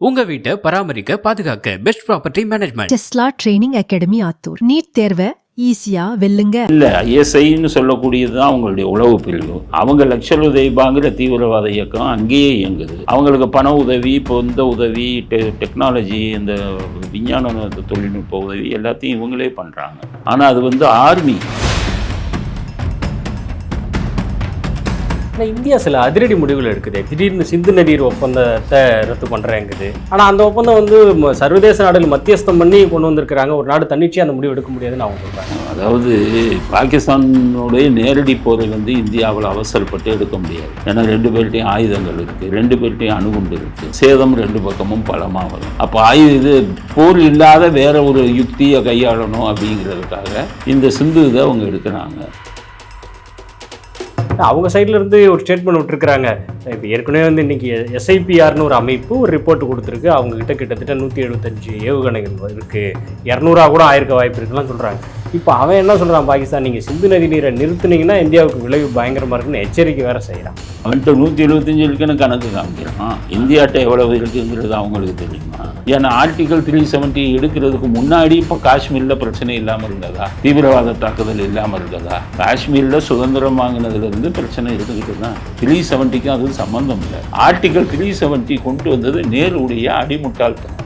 உங்க வீட்டை பராமரிக்க பாதுகாக்க best property management Tesla training academy Attur. NEET தேர்வை ஈஸியா வெல்லுங்க. இல்லை ஐஎஸ்ஐன்னு சொல்லக்கூடியது தான் அவங்களுடைய உளவு பிரிவு. அவங்க லட்ச உதவிபாங்கிற தீவிரவாத இயக்கம் அங்கேயே இயங்குது. அவங்களுக்கு பண உதவி இப்போ இந்த உதவி டெ டெக்னாலஜி இந்த விஞ்ஞான தொழில்நுட்ப உதவி எல்லாத்தையும் இவங்களே பண்ணுறாங்க ஆனால் அது வந்து ஆர்மி ஆனால் இந்தியா சில அதிரடி முடிவுகள் எடுக்குது. திடீர்னு சிந்து நதிர் ஒப்பந்தத்தை ரத்து பண்ணுறேங்குது ஆனால் அந்த ஒப்பந்தம் வந்து சர்வதேச நாடுகள் மத்தியஸ்தம் பண்ணி கொண்டு வந்திருக்கிறாங்க. ஒரு நாடு தன்னிச்சையாக அந்த முடிவு எடுக்க முடியாதுன்னு அவங்க சொல்கிறாங்க அதாவது பாகிஸ்தானுடைய நேரடி போரை வந்து இந்தியாவில் அவசரப்பட்டு எடுக்க முடியாது. ஏன்னா ரெண்டு பேர்கிட்டையும் ஆயுதங்கள் இருக்குது ரெண்டு பேர்கிட்டையும் அணுகுண்டு இருக்குது சேதம் ரெண்டு பக்கமும் பலமாக வரும். அப்போ ஆயுத இது போர் இல்லாத வேற ஒரு யுக்தியை கையாளணும் அப்படிங்கிறதுக்காக இந்த சிந்து இதை அவங்க எடுக்கிறாங்க. அவங்க சைட்லேருந்து ஒரு ஸ்டேட்மெண்ட் விட்டுருக்குறாங்க. இப்போ ஏற்கனவே வந்து இன்னைக்கு எஸ்ஐபிஆர்னு ஒரு அமைப்பு ஒரு ரிப்போர்ட் கொடுத்துருக்கு. அவங்க கிட்ட கிட்டத்தட்ட நூற்றி எழுபத்தஞ்சு ஏவுகணைகள் இருக்குது இரநூறா கூட ஆயிருக்க வாய்ப்பு இருக்குலாம் சொல்கிறாங்க இப்போ அவன் என்ன சொல்கிறான் பாகிஸ்தான் நீங்கள் சிந்து நதி நீரை நிறுத்துனீங்கன்னா இந்தியாவுக்கு விளைவு பயங்கரமாக இருக்குன்னு எச்சரிக்கை வேற செய்யறான். அவன்கிட்ட நூற்றி எழுபத்தஞ்சு இருக்குன்னு கணக்கு காமிக்கிறான். இந்தியாட்ட எவ்வளவு இருக்குங்கிறது அவங்களுக்கு தெரியுமா? ஏன்னா ஆர்டிகல் த்ரீ செவன்ட்டி எடுக்கிறதுக்கு முன்னாடி இப்போ காஷ்மீரில் பிரச்சனை இல்லாமல் இருந்ததா? தீவிரவாத தாக்குதல் இல்லாமல் இருந்ததா? காஷ்மீரில் சுதந்திரம் வாங்கினதுலேருந்து பிரச்சனை இருந்துக்கிட்டு தான் த்ரீ செவன்ட்டிக்கும் அது சம்மந்தம் இல்லை. ஆர்டிகல் த்ரீ செவன்ட்டி கொண்டு வந்தது நேருடைய அடிமுட்டாள்தான்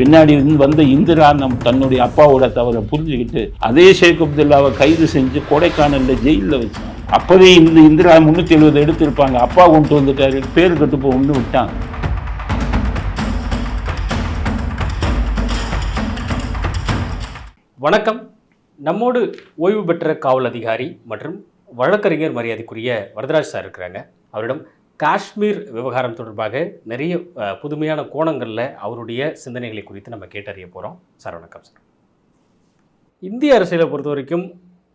பின்னாடி இருந்து வந்த இந்திரா நம் தன்னுடைய அப்பாவோட தவறை புரிஞ்சுக்கிட்டு அதே ஷேக் அப்துல்லாவை கைது செஞ்சு கொடைக்கானல்ல ஜெயிலில் வச்சான். அப்போதே இந்த இந்திரா முந்நூற்றி எழுபது எடுத்திருப்பாங்க. அப்பா கொண்டு வந்துட்டாரு. பேர் கட்டு போகணும்னு விட்டாங்க வணக்கம். நம்மோடு ஓய்வு பெற்ற காவல் அதிகாரி மற்றும் வழக்கறிஞர் மரியாதைக்குரிய வரதராஜ் சார் இருக்கிறாங்க. அவரிடம் காஷ்மீர் விவகாரம் தொடர்பாக நிறைய புதுமையான கோணங்களில் அவருடைய சிந்தனைகளை குறித்து நம்ம கேட்டறிய போகிறோம் சார் வணக்கம் சார். இந்திய அரசியலை பொறுத்த வரைக்கும்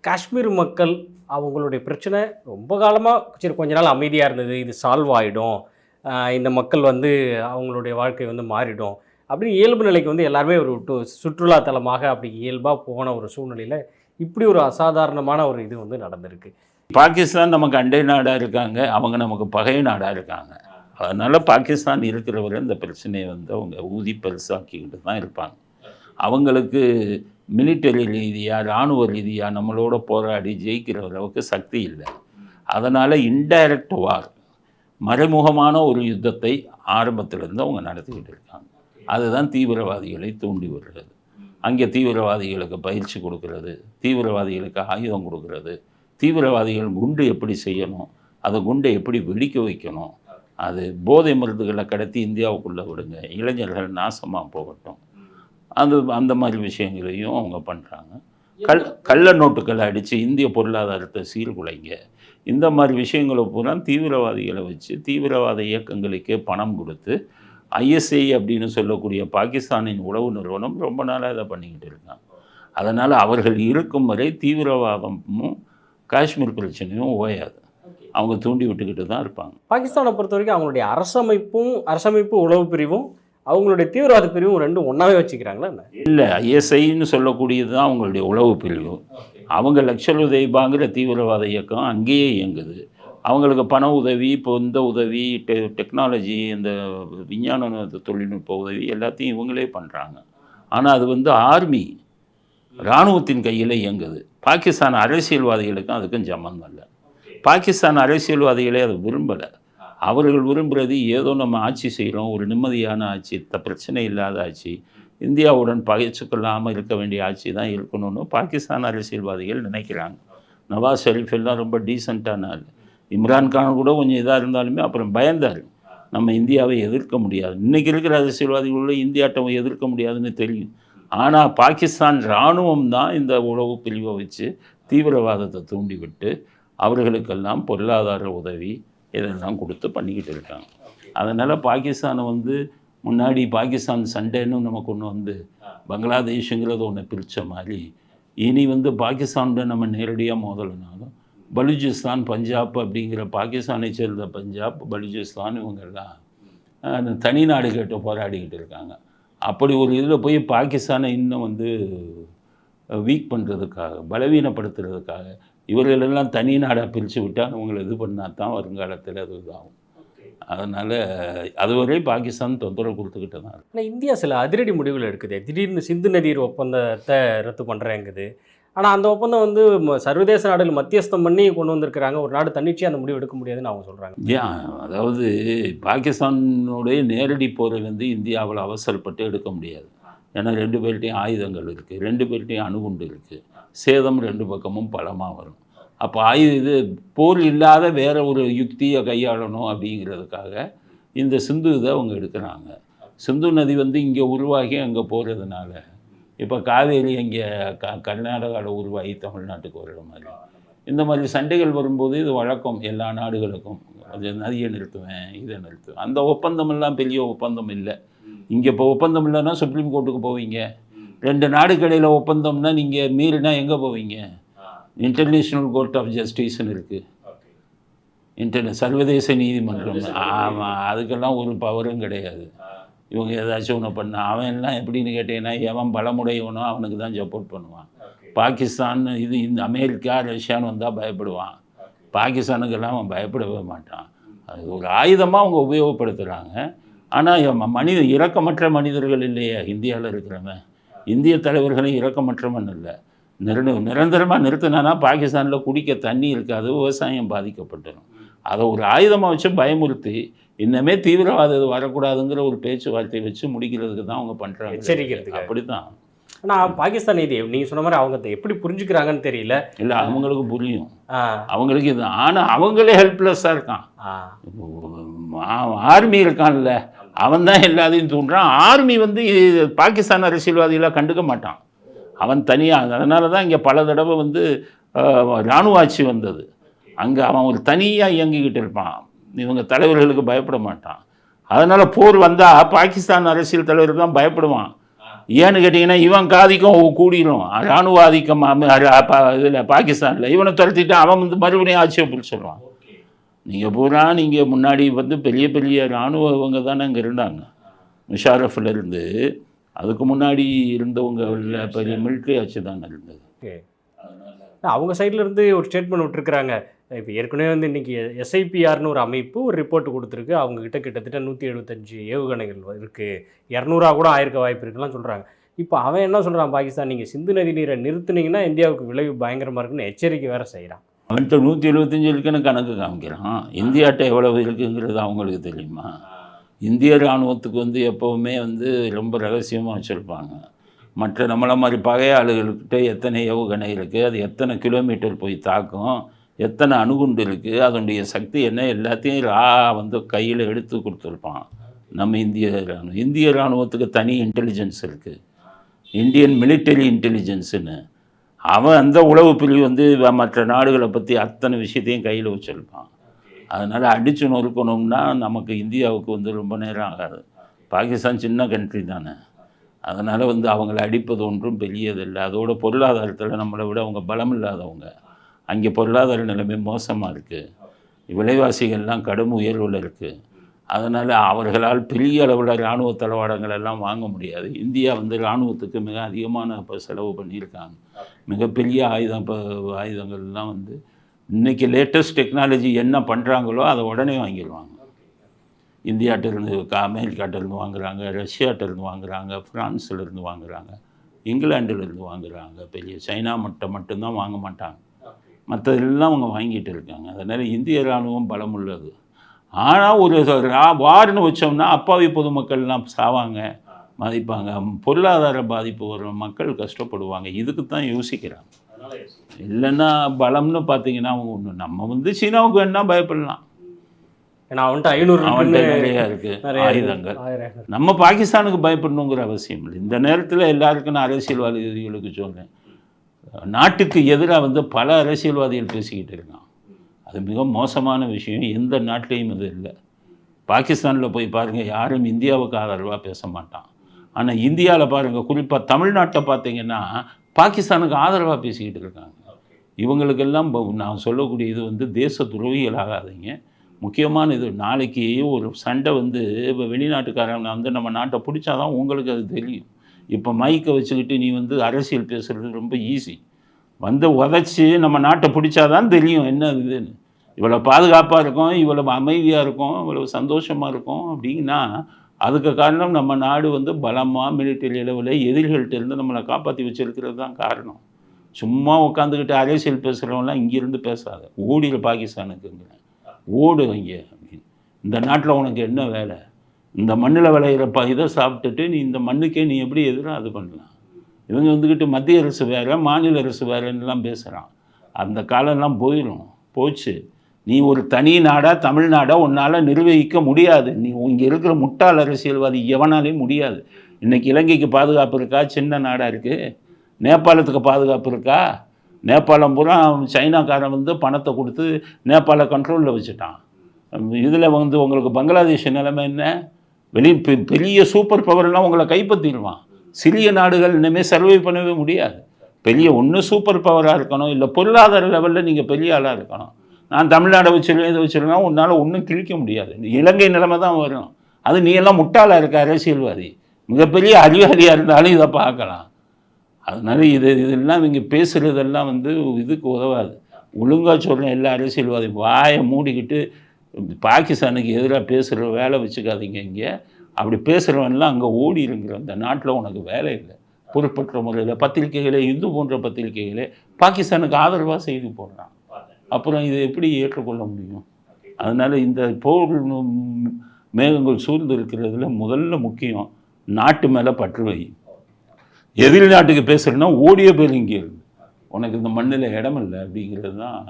காஷ்மீர் மக்கள் அவங்களுடைய பிரச்சனை ரொம்ப காலமாக சரி கொஞ்ச நாள் அமைதியாக இருந்தது இது சால்வ் ஆகிடும் இந்த மக்கள் வந்து அவங்களுடைய வாழ்க்கை வந்து மாறிடும். அப்படின்னு இயல்பு நிலைக்கு வந்து எல்லாருமே ஒரு டு சுற்றுலா தலமாக அப்படி இயல்பாக போன ஒரு சூழ்நிலையில் இப்படி ஒரு அசாதாரணமான ஒரு இது வந்து நடந்திருக்கு. பாகிஸ்தான் நமக்கு அண்டை நாடாக இருக்காங்க அவங்க நமக்கு பகை நாடாக இருக்காங்க. அதனால் பாகிஸ்தான் இருக்கிறவரை இந்த பிரச்சனையை வந்து அவங்க ஊதி பெருசாக்கிக்கிட்டு தான் இருப்பாங்க. அவங்களுக்கு மிலிட்டரி ரீதியாக இராணுவ ரீதியாக நம்மளோட போராடி ஜெயிக்கிற அளவுக்கு சக்தி இல்லை. அதனால் இன்டைரக்ட் வார் மறைமுகமான ஒரு யுத்தத்தை ஆரம்பத்திலிருந்து அவங்க நடத்திக்கிட்டு இருக்காங்க. அதுதான் தீவிரவாதிகளை தூண்டி விடுறது. அங்கே தீவிரவாதிகளுக்கு பயிற்சி கொடுக்கறது தீவிரவாதிகளுக்கு ஆயுதம் கொடுக்கறது தீவிரவாதிகள் குண்டு எப்படி செய்யணும் அந்த குண்டை எப்படி வெடிக்க வைக்கணும் அது போதை மருந்துகளை கடத்தி இந்தியாவுக்குள்ளே விடுங்க இளைஞர்கள் நாசமாக போகட்டும். அந்த அந்த மாதிரி விஷயங்களையும் அவங்க பண்ணுறாங்க கல் கள்ள நோட்டுகளை அடித்து இந்திய பொருளாதாரத்தை சீர்குலைங்க இந்த மாதிரி விஷயங்களை பூரா தீவிரவாதிகளை வச்சு தீவிரவாத இயக்கங்களுக்கே பணம் கொடுத்து ஐஎஸ்ஐ அப்படின்னு சொல்லக்கூடிய பாகிஸ்தானின் உளவு நிறுவனம் ரொம்ப நாளாக இதை பண்ணிக்கிட்டு இருக்காங்க. அதனால் அவர்கள் இருக்கும் வரை தீவிரவாதமும் காஷ்மீர் பிரச்சனையும் ஓயாது. அவங்க தூண்டி விட்டுக்கிட்டு தான் இருப்பாங்க. பாகிஸ்தானை பொறுத்த வரைக்கும் அவங்களுடைய அரசமைப்பும் அரசமைப்பு உளவு பிரிவும் அவங்களுடைய தீவிரவாத பிரிவும் ரெண்டும் ஒன்றாவே வச்சுக்கிறாங்களா இல்லை ஐஎஸ்ஐன்னு சொல்லக்கூடியது தான் அவங்களுடைய உளவு பிரிவு. அவங்க லட்ச உதவிபாங்கிற தீவிரவாத இயக்கம் அங்கேயே இயங்குது. அவங்களுக்கு பண உதவி இப்போ இந்த உதவி டெ டெக்னாலஜி இந்த விஞ்ஞான தொழில்நுட்ப உதவி எல்லாத்தையும் இவங்களே பண்ணுறாங்க ஆனால் அது வந்து ஆர்மி இராணுவத்தின் கையில் இயங்குது. பாகிஸ்தான் அரசியல்வாதிகளுக்கும் அதுக்கும் சம்மந்தம் இல்லை. பாகிஸ்தான் அரசியல்வாதிகளே அதை விரும்பலை. அவர்கள் விரும்புகிறது ஏதோ நம்ம ஆட்சி செய்கிறோம் ஒரு நிம்மதியான ஆட்சி த பிரச்சனை இல்லாத ஆட்சி இந்தியாவுடன் பகைச்சுக்கொள்ளாமல் இருக்க வேண்டிய ஆட்சி தான் இருக்கணும்னு பாகிஸ்தான் அரசியல்வாதிகள் நினைக்கிறாங்க. நவாஸ் ஷெரீஃப் எல்லாம் ரொம்ப டீசெண்டான ஆள். இம்ரான் கான் கூட கொஞ்சம் இதாக இருந்தாலுமே அப்புறம் பயந்தார். நம்ம இந்தியாவை எதிர்க்க முடியாது. இன்றைக்கி இருக்கிற அரசியல்வாதிகளோட இந்தியாட்டம் எதிர்க்க முடியாதுன்னு தெரியும். ஆனால் பாகிஸ்தான் இராணுவம் தான் இந்த உளவு பிரிவை வச்சு தீவிரவாதத்தை தூண்டிவிட்டு அவர்களுக்கெல்லாம் பொருளாதார உதவி இதெல்லாம் கொடுத்து பண்ணிக்கிட்டு இருக்காங்க. அதனால் பாகிஸ்தானை வந்து முன்னாடி பாகிஸ்தான் சண்டேன்னு நமக்கு ஒன்று வந்து பங்களாதேஷுங்கிறது ஒன்று பிரித்த மாதிரி இனி வந்து பாகிஸ்தானோட நம்ம நேரடியாக மோதலைனாலும் பலூச்சிஸ்தான் பஞ்சாப் அப்படிங்கிற பாகிஸ்தானை சேர்ந்த பஞ்சாப் பலூச்சிஸ்தான் இவங்கெல்லாம் தனி நாடு கேட்டு போராடிக்கிட்டு இருக்காங்க. அப்படி ஒரு இதில் போய் பாகிஸ்தானை இன்னும் வந்து வீக் பண்ணுறதுக்காக பலவீனப்படுத்துறதுக்காக இவர்களெல்லாம் தனி நாடாக பிரித்து விட்டால் அவங்களை இது பண்ணால் தான் வருங்காலத்தில் அது இதாகும். அதனால் அதுவரை பாகிஸ்தான் தொந்தரவு கொடுத்துக்கிட்டு தான். ஆனால் இந்தியா சில அதிரடி முடிவுகள் எடுக்குது. திடீர்னு சிந்து நதிர் ஒப்பந்தத்தை ரத்து பண்ணுறேங்குது ஆனால் அந்த ஒப்பந்தம் வந்து சர்வதேச நாடுகள் மத்தியஸ்தம் பண்ணி கொண்டு வந்திருக்கிறாங்க. ஒரு நாடு தன்னிச்சையாக அந்த முடிவு எடுக்க முடியாதுன்னு அவங்க சொல்கிறாங்க ஏன்? அதாவது பாகிஸ்தானுடைய நேரடி போரை வந்து இந்தியாவில் அவசரப்பட்டு எடுக்க முடியாது. ஏன்னா ரெண்டு பேர்கிட்டையும் ஆயுதங்கள் இருக்குது ரெண்டு பேர்கிட்டையும் அணுகுண்டு இருக்குது சேதம் ரெண்டு பக்கமும் பலமாக வரும். அப்போ ஆயுத இது போர் இல்லாத வேறு ஒரு யுக்தியை கையாளணும் அப்படிங்கிறதுக்காக இந்த சிந்து இதை அவங்க எடுக்கிறாங்க. சிந்து நதி வந்து இங்கே உருவாகி அங்கே போகிறதுனால இப்போ காவேரி இங்கே க கர்நாடகாவில் உருவாகி தமிழ்நாட்டுக்கு வர்ற மாதிரி. இந்த மாதிரி சண்டைகள் வரும்போது இது வழக்கம் எல்லா நாடுகளுக்கும். அது நதியை நிறுத்துவேன் இதை நிறுத்துவேன். அந்த ஒப்பந்தம் எல்லாம் பெரிய ஒப்பந்தம் இல்லை. இங்கே இப்போ ஒப்பந்தம் இல்லைன்னா சுப்ரீம் கோர்ட்டுக்கு போவீங்க. ரெண்டு நாடுக்கு இடையில ஒப்பந்தம்னா நீங்கள் மீறினா எங்கே போவீங்க? இன்டர்நேஷ்னல் கோர்ட் ஆஃப் ஜஸ்டிஸ்னு இருக்குது இன்டர்நெ சர்வதேச நீதிமன்றம். ஆமாம் அதுக்கெல்லாம் ஒரு பவரும் கிடையாது. இவங்க ஏதாச்சும் ஒன்று பண்ண அவன் எல்லாம் எப்படின்னு கேட்டீங்கன்னா எவன் பலமுடையவனோ அவனுக்கு தான் சப்போர்ட் பண்ணுவான். பாகிஸ்தான் இது இந்த அமெரிக்கா ரஷ்யான்னு வந்தால் பயப்படுவான். பாகிஸ்தானுக்கெல்லாம் அவன் பயப்படவே மாட்டான். அது ஒரு ஆயுதமாக அவங்க உபயோகப்படுத்துகிறாங்க ஆனால் மனித இரக்கமற்ற மனிதர்கள் இல்லையா இந்தியாவில் இருக்கிறவன். இந்திய தலைவர்களும் இரக்கமற்றவன் இல்லை நிர நிரந்தரமாக நிறுத்தினானா பாகிஸ்தானில் குடிக்க தண்ணி இருக்காது விவசாயம் பாதிக்கப்பட்டுரும். அதை ஒரு ஆயுதமாக வச்சு பயமுறுத்தி இன்னமே தீவிரவாதம் இது வரக்கூடாதுங்கிற ஒரு பேச்சுவார்த்தை வச்சு முடிக்கிறதுக்கு தான் அவங்க பண்ணுறாங்க எச்சரிக்கிறதுக்கு. அப்படி தான் ஆனால் பாகிஸ்தான் இது நீங்கள் சொன்ன மாதிரி அவங்க எப்படி புரிஞ்சுக்கிறாங்கன்னு தெரியல. இல்லை அவங்களுக்கு புரியும். அவங்களுக்கு இது ஆனால் அவங்களே ஹெல்ப்லெஸ்ஸாக இருக்கான். ஆர்மி இருக்கான்ல அவன் தான் எல்லாத்தையும் தூண்டுறான். ஆர்மி வந்து பாகிஸ்தான் அரசியல்வாதிகளை கண்டுக்க மாட்டான். அவன் தனியாக அதனால தான் இங்கே பல தடவை வந்து இராணுவ ஆட்சி வந்தது. அங்கே அவன் ஒரு தனியாக இயங்கிக்கிட்டு இருப்பான். இவங்க தலைவர்களுக்கு பயப்பட மாட்டான். அதனால் போர் வந்தால் பாகிஸ்தான் அரசியல் தலைவர் தான் பயப்படுவான். ஏன்னு கேட்டிங்கன்னா இவன் காதிக்கும் கூடிரும். இராணுவ ஆதிக்கம் இதில் பாகிஸ்தானில். இவனை துரத்திட்டு அவன் வந்து மறுபடியும் ஆட்சியை பிடிச்சிடுவான் நீங்கள் பூரா நீங்கள் முன்னாடி வந்து பெரிய பெரிய இராணுவ இவங்க தானே அங்கே இருந்தாங்க. முஷாரஃப்ல இருந்து அதுக்கு முன்னாடி இருந்தவங்க பெரிய மிலிட்ரி ஆட்சி தானே இருந்தது. அவங்க சைட்லேருந்து ஒரு ஸ்டேட்மெண்ட் விட்டுருக்குறாங்க. இப்போ ஏற்கனவே வந்து இன்றைக்கி எஸ்ஐபிஆர்னு ஒரு அமைப்பு ஒரு ரிப்போர்ட் கொடுத்துருக்கு. அவங்க கிட்ட கிட்டத்தட்ட நூற்றி எழுபத்தஞ்சு ஏவுகணைகள் இருக்குது இரநூறா கூட ஆயிருக்க வாய்ப்பு இருக்குலாம் சொல்கிறாங்க இப்போ அவன் என்ன சொல்கிறான் பாகிஸ்தான் நீங்கள் சிந்து நதி நீரை நிறுத்துனீங்கன்னா இந்தியாவுக்கு விளைவு பயங்கரமாக இருக்குன்னு எச்சரிக்கை வேறு செய்கிறான் அவன்கிட்ட நூற்றி எழுபத்தஞ்சு இருக்குன்னு கணக்கு காமிக்கிறான். இந்தியாட்ட எவ்வளவு இருக்குங்கிறது அவங்களுக்கு தெரியுமா? இந்திய இராணுவத்துக்கு வந்து எப்போவுமே வந்து ரொம்ப ரகசியமாக வச்சுருப்பாங்க. மற்ற நம்மளை மாதிரி பகையாளுகள்கிட்ட எத்தனை ஏவுகணை இருக்குது அது எத்தனை கிலோமீட்டர் போய் தாக்கும்? எத்தனை அணுகுண்டு இருக்குது அதனுடைய சக்தி என்ன? எல்லாத்தையும் ரா வந்து கையில் எடுத்து கொடுத்துருப்பான். நம்ம இந்திய இராணுவம் இந்திய இராணுவத்துக்கு தனி இன்டெலிஜென்ஸ் இருக்குது இந்தியன் மிலிட்டரி இன்டெலிஜென்ஸுன்னு அவன் அந்த உளவு பிரிவு வந்து வ- மற்ற நாடுகளை பற்றி அத்தனை விஷயத்தையும் கையில் வச்சுருப்பான். அதனால் அடித்து நொறுக்கணும்னா நமக்கு இந்தியாவுக்கு வந்து ரொம்ப நேரம் ஆகாது. பாகிஸ்தான் சின்ன கண்ட்ரி தானே. அதனால் வந்து அவங்கள அடிப்பது ஒன்றும் பெரியதில்லை. அதோட பொருளாதாரத்தில் நம்மளை விட அவங்க பலம் இல்லாதவங்க அங்கே பொருளாதார நிலைமை மோசமாக இருக்குது விலைவாசிகள்லாம் கடும் உயர்வில் இருக்குது அதனால் அவர்களால் பெரிய அளவில் இராணுவ தளவாடங்கள் எல்லாம் வாங்க முடியாது. இந்தியா வந்து இராணுவத்துக்கு மிக அதிகமான இப்போ செலவு பண்ணியிருக்காங்க. மிகப்பெரிய ஆயுதம் இப்போ ஆயுதங்கள்லாம் வந்து இன்றைக்கி லேட்டஸ்ட் டெக்னாலஜி என்ன பண்ணுறாங்களோ அதை உடனே வாங்கிடுவாங்க. இந்தியாட்டிலேருந்து அமெரிக்காட்டிலேருந்து வாங்குறாங்க ரஷ்யாட்டிலேருந்து வாங்குறாங்க ஃப்ரான்ஸ்லேருந்து வாங்குறாங்க இங்கிலாந்துலேருந்து வாங்குறாங்க பெரிய சைனா மட்டும் மட்டும்தான் வாங்க மாட்டாங்க. மற்றதெல்லாம் அவங்க வாங்கிட்டு இருக்காங்க. அதனால் இந்திய இராணுவம் பலம் உள்ளது ஆனால் ஒரு வார்னு வச்சோம்னா அப்பாவி பொதுமக்கள்லாம் சாவாங்க மதிப்பாங்க. பொருளாதார பாதிப்பு வரும் மக்கள் கஷ்டப்படுவாங்க. இதுக்கு தான் யோசிக்கிறாங்க. இல்லைன்னா பலம்னு பார்த்தீங்கன்னா அவங்க ஒன்று நம்ம வந்து சீனாவுக்கு வேணா பயப்படலாம். ஏன்னா அவன்கிட்ட ஐநூறு அவன்கிட்ட நிறையா இருக்குது ஆயுதங்கள். நம்ம பாகிஸ்தானுக்கு பயப்படணுங்கிற அவசியம் இல்லை. இந்த நேரத்தில் எல்லாருக்கும் நான் அரசியல்வாதிகளுக்கு சொல்றேன். நாட்டுக்கு எதிராக வந்து பல அரசியல்வாதிகள் பேசிக்கிட்டு இருக்கான். அது மிக மோசமான விஷயம். எந்த நாட்டிலையும் இது இல்லை. பாகிஸ்தானில் போய் பாருங்கள் யாரும் இந்தியாவுக்கு ஆதரவாக பேச மாட்டான். ஆனால் இந்தியாவில் பாருங்கள் குறிப்பாக தமிழ்நாட்டை பார்த்தீங்கன்னா பாகிஸ்தானுக்கு ஆதரவாக பேசிக்கிட்டு இருக்காங்க. இவங்களுக்கெல்லாம் நான் சொல்லக்கூடிய இது வந்து தேச துரோகிகள் ஆகாதீங்க முக்கியமான இது. நாளைக்கு ஒரு சண்டை வந்து இப்போ வெளிநாட்டுக்காரங்க வந்து நம்ம நாட்டை பிடிச்சாதான் உங்களுக்கு அது தெரியும். இப்போ மைக்கை வச்சுக்கிட்டு நீ வந்து அரசியல் பேசுகிறது ரொம்ப ஈஸி வந்து உதச்சி நம்ம நாட்டை பிடிச்சாதான் தெரியும் என்ன இதுன்னு. இவ்வளோ பாதுகாப்பாக இருக்கும் இவ்வளவு அமைதியாக இருக்கும் இவ்வளவு சந்தோஷமாக இருக்கும் அப்படின்னா அதுக்கு காரணம் நம்ம நாடு வந்து பலமாக மிலிட்டரி அளவில் எதிரிகள்கிட்ட இருந்து நம்மளை காப்பாற்றி வச்சிருக்கிறது தான் காரணம். சும்மா உட்காந்துக்கிட்டு அரசியல் பேசுகிறவங்களாம் இங்கேருந்து பேசாத. ஊடியில் பாகிஸ்தானுக்குங்கிறேன் ஓடு இங்கே அப்படின்னு. இந்த நாட்டில் உனக்கு என்ன வேலை? இந்த மண்ணில் விளையிற ப இதை சாப்பிட்டுட்டு நீ இந்த மண்ணுக்கே நீ எப்படி எதிராக அது பண்ணலாம்? இவங்க வந்துக்கிட்டு மத்திய அரசு வேறு மாநில அரசு வேறுன்னெலாம் பேசுகிறான் அந்த காலம்லாம் போயிடும் போச்சு. நீ ஒரு தனி நாடாக தமிழ்நாடாக உன்னால் நிர்வகிக்க முடியாது. நீ இங்கே இருக்கிற முட்டாள் அரசியல்வாதி எவனாலையும் முடியாது. இன்றைக்கி இலங்கைக்கு பாதுகாப்பு இருக்கா? சின்ன நாடாக இருக்குது நேபாளத்துக்கு பாதுகாப்பு இருக்கா? நேபாளம் பூரா சைனாக்காரன் வந்து பணத்தை கொடுத்து நேபாள கண்ட்ரோலில் வச்சுட்டான். இதில் வந்து உங்களுக்கு பங்களாதேஷ் நிலைமை என்ன? வெளி பெ- பெரிய சூப்பர் பவர்லாம் உங்களை கைப்பற்றிடுவான். சிறிய நாடுகள் இனிமேல் சர்வை பண்ணவே முடியாது. பெரிய ஒன்று சூப்பர் பவராக இருக்கணும். இல்லை பொருளாதார லெவலில் நீங்கள் பெரிய ஆளாக இருக்கணும். நான் தமிழ்நாடை வச்சிருக்கேன் இதை வச்சிருக்கேன் உன்னால் ஒன்றும் கிழிக்க முடியாது. இலங்கை நிலைமை தான் வரும். அது நீ எல்லாம் முட்டாளாக இருக்க அரசியல்வாதி. மிகப்பெரிய அறிவாளியாக இருந்தாலும் இதை பார்க்கலாம். அதனால் இது இதெல்லாம் இவங்க பேசுகிறதெல்லாம் வந்து இதுக்கு உதவாது. ஒழுங்காக சொல்கிறேன் எல்லா அரசியல்வாதி வாயை மூடிக்கிட்டு பாகிஸ்தானுக்கு எதிராக பேசுகிற வேலை வச்சுக்காதீங்க இங்கே. அப்படி பேசுகிறவன்லாம் அங்கே ஓடிருங்கிற அந்த நாட்டில் உனக்கு வேலை இல்லை. பொறுப்பற்ற முறையில் பத்திரிகைகளே இந்து போன்ற பத்திரிகைகளே பாகிஸ்தானுக்கு ஆதரவாக செய்தி போடுறான். அப்புறம் இதை எப்படி ஏற்றுக்கொள்ள முடியும்? அதனால் இந்த போர் மேகங்கள் சூழ்ந்து இருக்கிறதுல முதல்ல முக்கியம் நாட்டு மேலே பற்று வை. எதிரி நாட்டுக்கு பேசுகிறேன்னா ஓடிய பேர் இங்கே உனக்கு இந்த மண்ணில் இடம் இல்லை அப்படிங்கிறது தான்.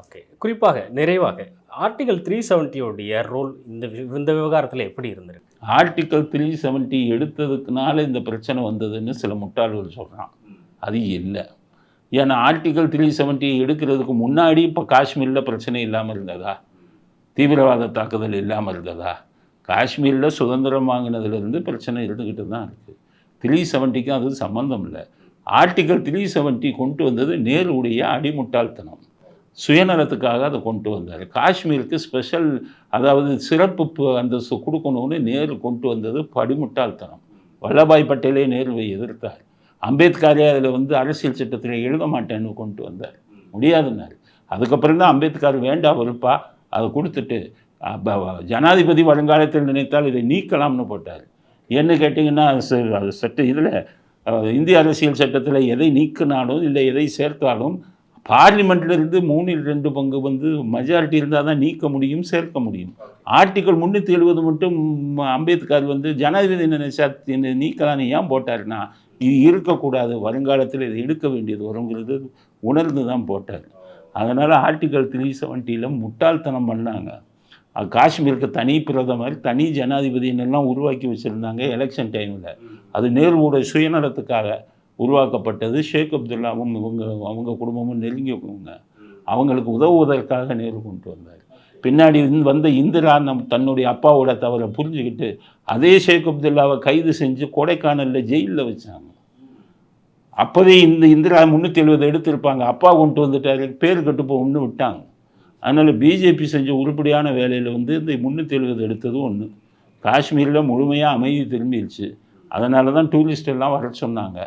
ஓகே. குறிப்பாக நிறைவாக ஆர்டிகல் த்ரீ செவன்ட்டியோடைய ரோல் இந்த இந்த விவகாரத்தில் எப்படி இருந்திருக்கு? ஆர்டிக்கல் த்ரீ செவன்ட்டி எடுத்ததுக்குனால இந்த பிரச்சனை வந்ததுன்னு சில முட்டாள்கள் சொல்கிறான் அது இல்லை. ஏன்னா ஆர்டிக்கல் த்ரீ செவன்ட்டி எடுக்கிறதுக்கு முன்னாடி இப்போ காஷ்மீரில் பிரச்சனை இல்லாமல் இருந்ததா? தீவிரவாத தாக்குதல் இல்லாமல் இருந்ததா? காஷ்மீரில் சுதந்திரம் வாங்கினதுலேருந்து பிரச்சனை இருந்துக்கிட்டு தான் இருக்குது த்ரீ செவன்ட்டிக்கும் அது சம்மந்தம் இல்லை. ஆர்டிக்கல் த்ரீ செவன்ட்டி கொண்டு வந்தது நேருடைய அடிமுட்டாள்தனம். சுயநலத்துக்காக அதை கொண்டு வந்தார். காஷ்மீருக்கு ஸ்பெஷல் அதாவது சிறப்பு அந்த அந்தஸ்து கொடுக்கணும்னு நேரு கொண்டு வந்தது படிமுட்டாள்தனம். வல்லபாய் பட்டேலே நேருவை எதிர்த்தார். அம்பேத்கரே அதில் வந்து அரசியல் சட்டத்தில் எழுத மாட்டேன்னு கொண்டு வந்தார். முடியாதுன்னார். அதுக்கப்புறம் தான் அம்பேத்கர் வேண்டாம் வெறுப்பா அதை கொடுத்துட்டு ஜனாதிபதி வருங்காலத்தில் நினைத்தால் இதை நீக்கலாம்னு போட்டார். என்ன கேட்டிங்கன்னா அது சட்ட இதில் இந்திய அரசியல் சட்டத்தில் எதை நீக்கினாலும் இல்லை எதை சேர்த்தாலும் பார்லிமெண்ட்லேருந்து மூணில் ரெண்டு பங்கு வந்து மெஜாரிட்டி இருந்தால் தான் நீக்க முடியும் சேர்க்க முடியும். ஆர்டிகல் முந்நூற்றி எழுபது மட்டும் அம்பேத்கர் வந்து ஜனாதிபதி நினைச்சா நீக்கலான்னு ஏன் போட்டாருன்னா இது இருக்கக்கூடாது. வருங்காலத்தில் இதை எடுக்க வேண்டியது வருங்கிறது உணர்ந்து தான் போட்டார். அதனால் ஆர்டிக்கல் த்ரீ செவன்ட்டியில் முட்டாள்தனம் பண்ணாங்க. காஷ்மீருக்கு தனி பிரதமர் தனி ஜனாதிபதியினெல்லாம் உருவாக்கி வச்சுருந்தாங்க எலெக்ஷன் டைமில் அது நேருவோட சுயநலத்துக்காக உருவாக்கப்பட்டது. ஷேக் அப்துல்லாவும் இவங்க அவங்க குடும்பமும் நெருங்கியவங்க அவங்களுக்கு உதவுவதற்காக நேரு கொண்டு வந்தார். பின்னாடி வந்த இந்திரா நம் தன்னுடைய அப்பாவோட தவறை புரிஞ்சுக்கிட்டு அதே ஷேக் அப்துல்லாவை கைது செஞ்சு கொடைக்கானலில் ஜெயிலில் வச்சாங்க. அப்போதே இந்த இந்திரா முந்நூற்றி எழுபது எடுத்திருப்பாங்க. அப்பா கொண்டு வந்துட்டாரு பேர் கட்டு ஒன்று விட்டாங்க. அதனால் பிஜேபி செஞ்ச உருப்படியான வேலையில் வந்து இந்த முந்நூற்றி எழுபது எடுத்ததும் ஒன்று காஷ்மீரில் முழுமையாக அமைதி திரும்பிடுச்சு அதனால தான் டூரிஸ்ட் எல்லாம் வர சொன்னாங்க.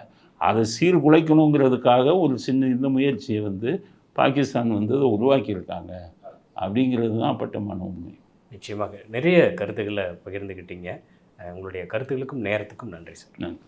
அதை சீர்குலைக்கணுங்கிறதுக்காக ஒரு சின்ன இந்த முயற்சியை வந்து பாகிஸ்தான் வந்து அதை உருவாக்கியிருக்காங்க. அப்படிங்கிறது தான் அப்பட்டமான உண்மை. நிச்சயமாக. நிறைய கருத்துக்களை பகிர்ந்துக்கிட்டீங்க உங்களுடைய கருத்துக்களுக்கும் நேரத்துக்கும் நன்றி சார். நன்றி.